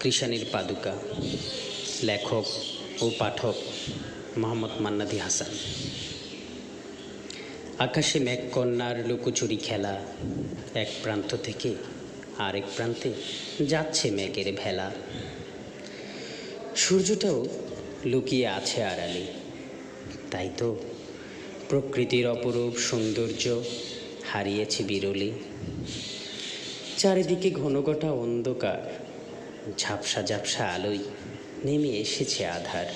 কৃষাণীর পাদুকা, লেখক ও পাঠক মোহাম্মদ মান্নাদি হাসান। আকাশে মেঘকন্যার লুকোচুরি খেলা, এক প্রান্ত থেকে আরেক প্রান্তে যাচ্ছে মেঘের ভেলা। সূর্যটাও লুকিয়ে আছে আড়ালে। তাই তো প্রকৃতির অপরূপ সৌন্দর্য হারিয়েছে বিরলে। চারিদিকে ঘনঘটা অন্ধকার। ঝাপসা ঝাপসা আলোয় নেমে এসেছে আধার।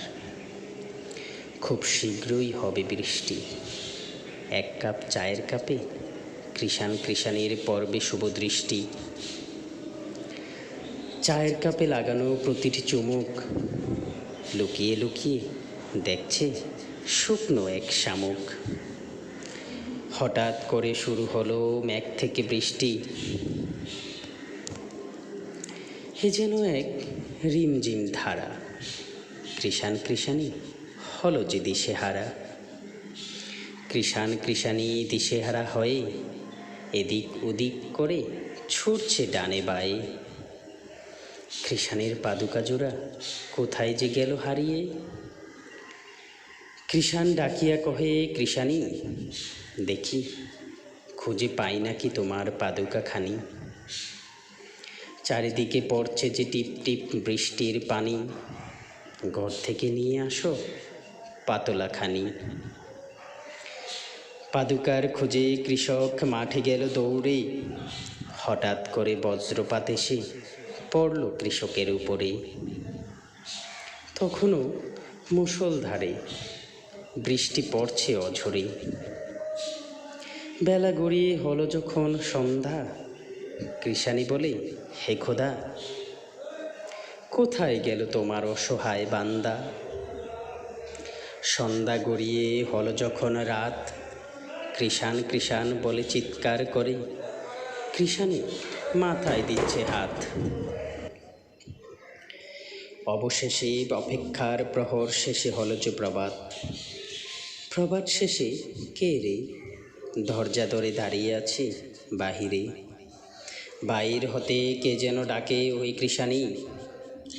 খুব শীঘ্রই হবে বৃষ্টি। এক কাপ চায়ের কাপে কৃষাণ কৃষাণের পর্বে শুভ দৃষ্টি। চায়ের কাপে লাগানো প্রতিটি চুমুক লুকিয়ে লুকিয়ে দেখছে শুকনো এক শামুক। হঠাৎ করে শুরু হলো মেঘ থেকে বৃষ্টি। এ যেন এক রিমঝিম ধারা। কৃষাণ কৃষাণী হলো যে দিশেহারা। কৃষাণ কৃষাণী দিশেহারা হয়ে এদিক ওদিক করে ছুটছে ডানে বায়ে। কৃষাণের পাদুকা জোড়া কোথায় যে গেল হারিয়ে? কৃষাণ ডাকিয়া কহে, কৃষাণী, দেখি, খুঁজে পাই নাকি তোমার পাদুকা খানি চারিদিকে পড়ছে যে টিপ টিপ বৃষ্টির পানি। ঘর থেকে নিয়ে আসো পাতলা খানি পাদুকার খুঁজে কৃষক মাঠে গেল দৌড়ে। হঠাৎ করে বজ্রপাত এসে পড়ল কৃষকের উপরে। তখনও মুষলধারে বৃষ্টি পড়ছে অঝরে। বেলা গড়িয়ে হলো যখন সন্ধ্যা। কৃষাণী বলে, হে খোদা, কোথায় গেল তোমার অসহায় বান্দা? সন্ধ্যা গড়িয়ে হল যখন রাত, কৃষাণ কৃষাণ বলে চিৎকার করে, কৃষাণী মাথায় দিচ্ছে হাত। অবশেষে অপেক্ষার প্রহর শেষে হলো যে প্রবাদ প্রবাদ শেষে কে রে? দরজা ধরে দাঁড়িয়ে আছে বাহিরে। বাইর হতে কে যেন ডাকে, ওই কৃষাণী,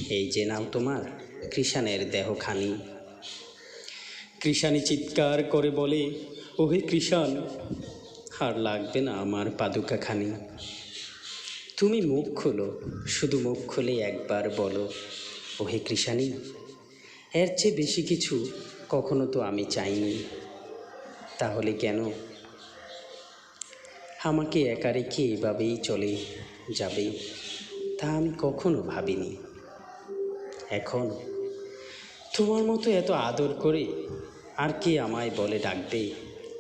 এই যে নাও তোমার, কৃষাণের দেহখানি। কৃষাণী চিৎকার করে বলে, ওহে কৃষাণ, আর লাগবে না আমার পাদুকা খানি তুমি মুখ খোলো, শুধু মুখ খুলে একবার বলো, ওহে কৃষাণী, এর চেয়ে বেশি কিছু কখনো তো আমি চাইনি। তাহলে কেন আমাকে একা রেখে এভাবেই চলে যাবে তা আমি কখনো ভাবিনি। এখন তোমার মতো এত আদর করে আর কে আমায় বলে ডাকবে?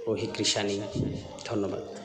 ওহে কৃষাণী ধন্যবাদ।